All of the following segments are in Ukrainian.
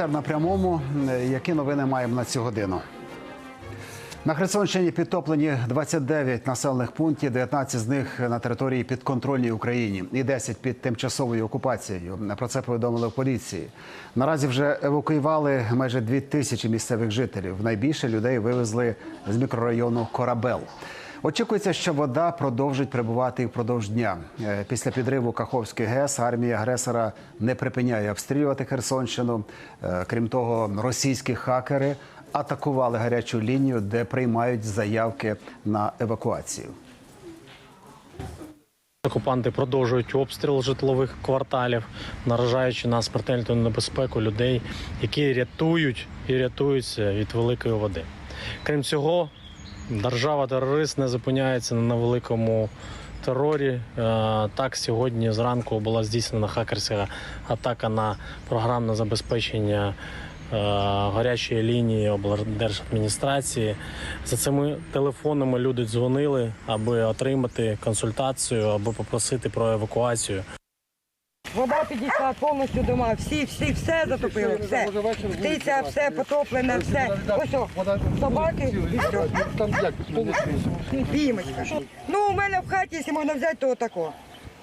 Репортер на прямому. Е, Які новини маємо на цю годину? На Херсонщині підтоплені 29 населених пунктів, 19 з них на території підконтрольній Україні і 10 під тимчасовою окупацією. Про це повідомили в поліції. Наразі вже евакуювали майже 2 тисячі місцевих жителів. Найбільше людей вивезли з мікрорайону Корабел. Очікується, що вода продовжить прибувати і впродовж дня. Е, Після підриву Каховської ГЕС армія агресора не припиняє обстрілювати Херсонщину. Е, Крім того, російські хакери атакували гарячу лінію, де приймають заявки на евакуацію. Окупанти продовжують обстріл житлових кварталів, наражаючи на смертельну небезпеку людей, які рятують і рятуються від великої води. Крім цього, держава-терорист не зупиняється на великому терорі. Е, Так, сьогодні зранку була здійснена хакерська атака на програмне забезпечення е, гарячої лінії облдержадміністрації. За цими телефонами люди дзвонили, аби отримати консультацію або попросити про евакуацію. Вода підійшла повністю дома, всі, всі, все затопило, все. Птиця, все потоплене, все. Ось о, собаки і все. Там як повністю. Ну, у мене в хаті, якщо можна взяти, то отако.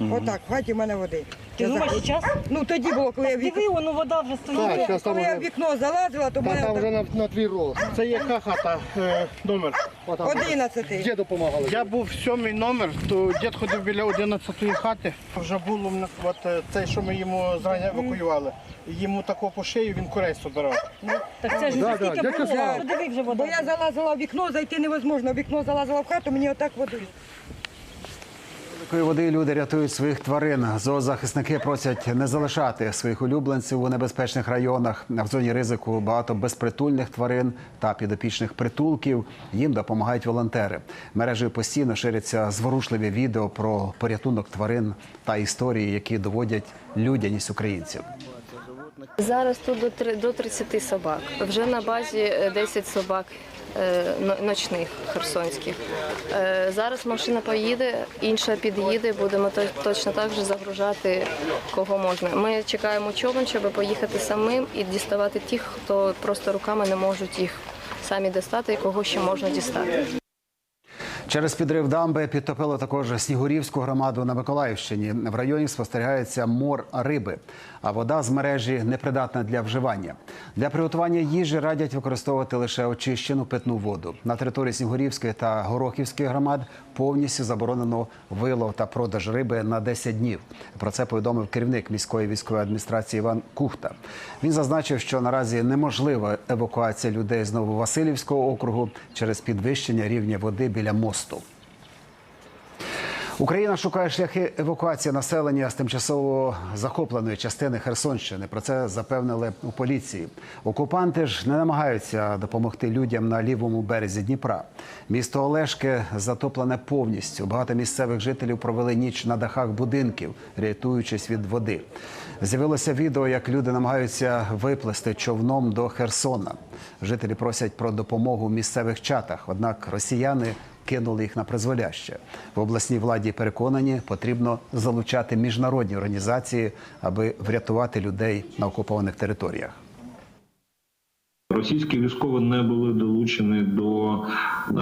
Отак, в хаті в мене води. Ти думаєш, зараз? Ну тоді було, коли я в вікно, Диви, воно вода вже Так, стоїть. там коли я в вікно залазила, то в та, мене там вже на, на твій рост. Це яка хата е, номер? Одинадцятий. Де допомагали? Я був сьомий номер, то дід ходив біля 11-ї хати. Вже було в нас от е, цей, що ми йому зрання евакуювали. Йому такого по шию він курей собирав. Так це ж Да, да, я було. Подиви вже Бо вода. я залазила в вікно, зайти невозможно. В вікно залазила в хату, мені отак водою. Великої води люди рятують своїх тварин. Зоозахисники просять не залишати своїх улюбленців у небезпечних районах. В зоні ризику багато безпритульних тварин та підопічних притулків. Їм допомагають волонтери. Мережею постійно ширяться зворушливі відео про порятунок тварин та історії, які доводять людяність українців. Зараз тут до 30 собак. Вже на базі е, 10 собак е, ночних херсонських. Е, Зараз машина поїде, інша під'їде. Будемо точно так же загружати кого можна. Ми чекаємо човен, щоб поїхати самим і діставати тих, хто просто руками не можуть їх самі достати, і кого ще можна дістати. Через підрив дамби підтопило також Снігурівську громаду на Миколаївщині. В районі спостерігається мор риби, а вода з мережі непридатна для вживання. Для приготування їжі радять використовувати лише очищену питну воду. На території Снігурівської та Горохівської громад повністю заборонено вилов та продаж риби на 10 днів. Про це повідомив керівник міської військової адміністрації Іван Кухта. Він зазначив, що наразі неможлива евакуація людей з Нововасилівського округу через підвищення рівня води біля мосту. Україна шукає шляхи евакуації населення з тимчасово захопленої частини Херсонщини. Про це запевнили у поліції. Окупанти ж не намагаються допомогти людям на лівому березі Дніпра. Місто Олешки затоплене повністю. Багато місцевих жителів провели ніч на дахах будинків, рятуючись від води. З'явилося відео, як люди намагаються виплести човном до Херсона. Жителі просять про допомогу в місцевих чатах. Однак росіяни кинули їх на призволяще. В обласній владі переконані, потрібно залучати міжнародні організації, аби врятувати людей на окупованих територіях. Російські військові не були долучені до е,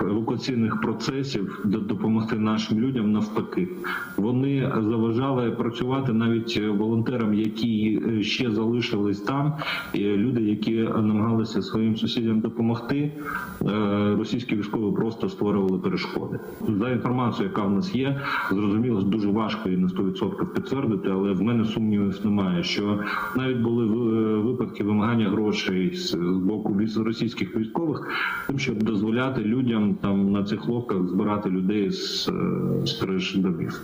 евакуаційних процесів, допомогти нашим людям навпаки. Вони заважали працювати навіть волонтерам, які ще залишились там. І люди, які намагалися своїм сусідям допомогти. е, Російські військові просто створювали перешкоди. За інформацією, яка в нас є, зрозуміло, дуже важко її на 100% підтвердити, але в мене сумнівів немає, що навіть були е, випадки вимагання грошей з боку російських військових, тим, щоб дозволяти людям там на цих лодках збирати людей з, е, з криш домів.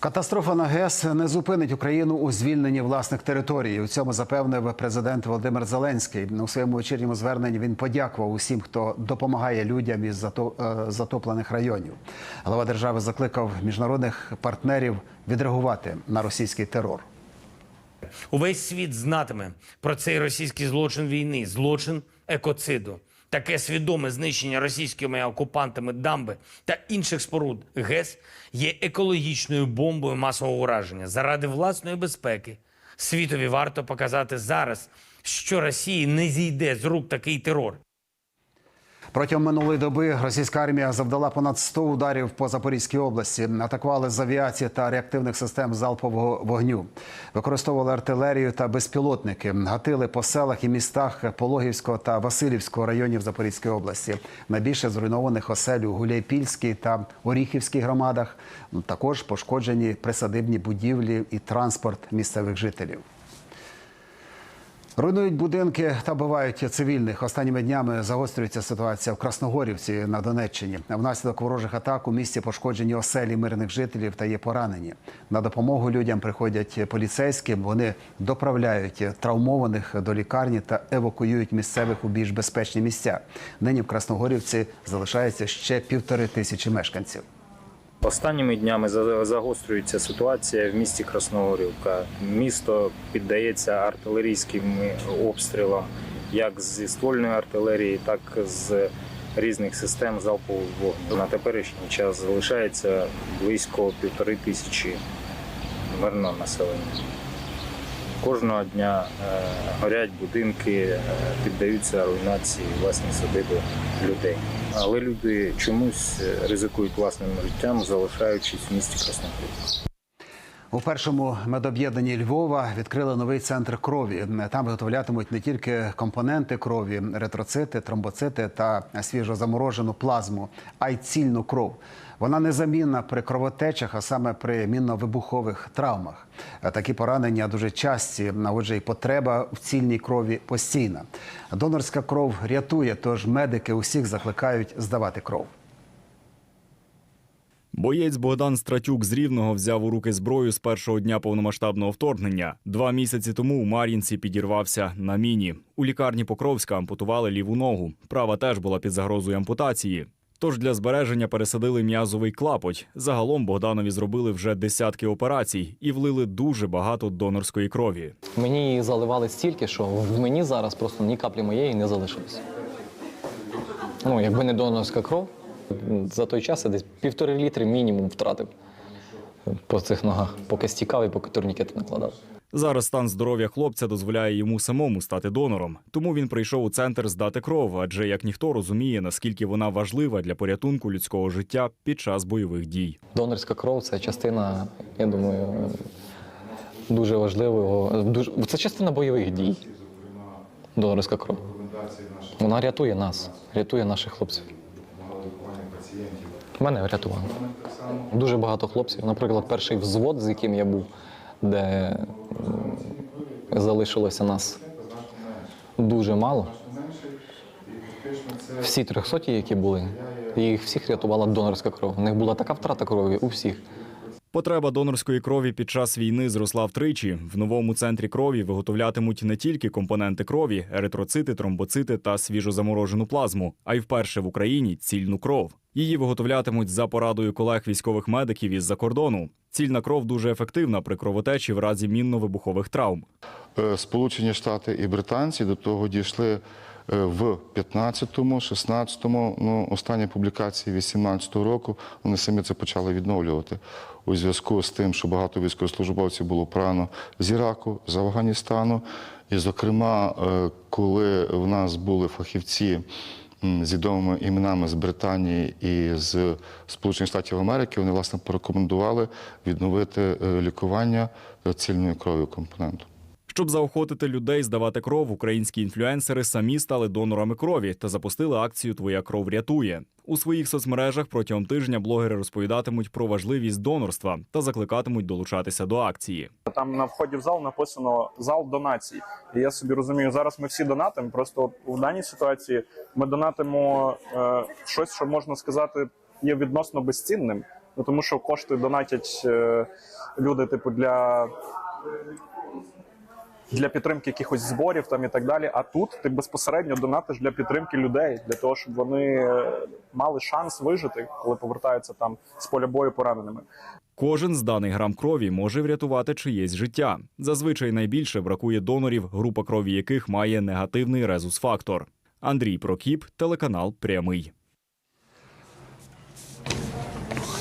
Катастрофа на ГЕС не зупинить Україну у звільненні власних територій. У цьому запевнив президент Володимир Зеленський. У своєму вечірньому зверненні він подякував усім, хто допомагає людям із е, затоплених районів. Глава держави закликав міжнародних партнерів відреагувати на російський терор. Увесь світ знатиме про цей російський злочин війни, злочин екоциду. Таке свідоме знищення російськими окупантами дамби та інших споруд ГЕС є екологічною бомбою масового ураження заради власної безпеки. Світові варто показати зараз, що Росії не зійде з рук такий терор. Протягом минулої доби російська армія завдала понад 100 ударів по Запорізькій області. Атакували з авіації та реактивних систем залпового вогню. Використовували артилерію та безпілотники. Гатили по селах і містах Пологівського та Васильівського районів Запорізької області. Найбільше зруйнованих осель у Гуляйпільській та Оріхівській громадах. Також пошкоджені присадибні будівлі і транспорт місцевих жителів. Руйнують будинки та бивають цивільних. Останніми днями загострюється ситуація в Красногорівці на Донеччині. Внаслідок ворожих атак у місті пошкоджені оселі мирних жителів та є поранені. На допомогу людям приходять поліцейські. Вони доправляють травмованих до лікарні та евакуюють місцевих у більш безпечні місця. Нині в Красногорівці залишається ще півтори тисячі мешканців. Останніми днями за- загострюється ситуація в місті Красногорівка. Місто піддається артилерійським обстрілам, як зі ствольної артилерії, так і з різних систем залпового вогню. На теперішній час залишається близько півтори тисячі мирного населення. Кожного дня е, горять будинки, е, піддаються руйнації власні садиби людей. Але люди чомусь е, ризикують власним життям, залишаючись в місті Красногорівка. У першому медоб'єднанні Львова відкрили новий центр крові. Там виготовлятимуть не тільки компоненти крові, ретроцити, тромбоцити та свіжозаморожену плазму, а й цільну кров. Вона незамінна при кровотечах, а саме при мінно-вибухових травмах. Такі поранення дуже часті, отже, і потреба в цільній крові постійна. Донорська кров рятує, тож медики усіх закликають здавати кров. Боєць Богдан Стратюк з Рівного взяв у руки зброю з першого дня повномасштабного вторгнення. Два місяці тому у Мар'їнці підірвався на міні. У лікарні Покровська ампутували ліву ногу. Права теж була під загрозою ампутації. Тож для збереження пересадили м'язовий клапоть. Загалом Богданові зробили вже десятки операцій і влили дуже багато донорської крові. Мені її заливали стільки, що в мені зараз просто ні каплі моєї не залишилось. Ну, якби не донорська кров, за той час я десь півтори літри мінімум втратив по цих ногах, поки стікав і поки турнікети накладав. Зараз стан здоров'я хлопця дозволяє йому самому стати донором. Тому він прийшов у центр здати кров, адже як ніхто розуміє, наскільки вона важлива для порятунку людського життя під час бойових дій. Донорська кров це частина, я думаю, дуже важливого. Дуже, це частина бойових дій. Донорська кров. Вона рятує нас, рятує наших хлопців. Мене врятувало. Дуже багато хлопців. Наприклад, перший взвод, з яким я був, де залишилося нас дуже мало. Всі трьохсоті, які були, їх всіх рятувала донорська кров. У них була така втрата крові у всіх. Потреба донорської крові під час війни зросла втричі. В новому центрі крові виготовлятимуть не тільки компоненти крові, еритроцити, тромбоцити та свіжозаморожену плазму, а й вперше в Україні цільну кров. Її виготовлятимуть за порадою колег військових медиків із-за кордону. Цільна кров дуже ефективна при кровотечі в разі мінно-вибухових травм. Е, Сполучені Штати і британці до того дійшли е, в 15-му, 16-му, ну, останні публікації 18-го року, вони самі це почали відновлювати у зв'язку з тим, що багато військовослужбовців було поранено з Іраку, з Афганістану. І, зокрема, е, коли в нас були фахівці з відомими іменами з Британії і з Сполучених Штатів Америки, вони власне порекомендували відновити е, лікування цільною кров'ю компоненту. Щоб заохотити людей здавати кров, українські інфлюенсери самі стали донорами крові та запустили акцію Твоя кров рятує. У своїх соцмережах протягом тижня блогери розповідатимуть про важливість донорства та закликатимуть долучатися до акції. Там на вході в зал написано зал донацій. І я собі розумію, зараз ми всі донатимо. Просто в даній ситуації ми донатимо е, щось, що можна сказати, є відносно безцінним. Ну тому що кошти донатять е, люди, типу, для. Для підтримки якихось зборів там і так далі. А тут ти безпосередньо донатиш для підтримки людей, для того, щоб вони е, мали шанс вижити, коли повертаються там з поля бою пораненими. Кожен зданий грам крові може врятувати чиєсь життя. Зазвичай найбільше бракує донорів, група крові яких має негативний резус-фактор. Андрій Прокіп, телеканал Прямий.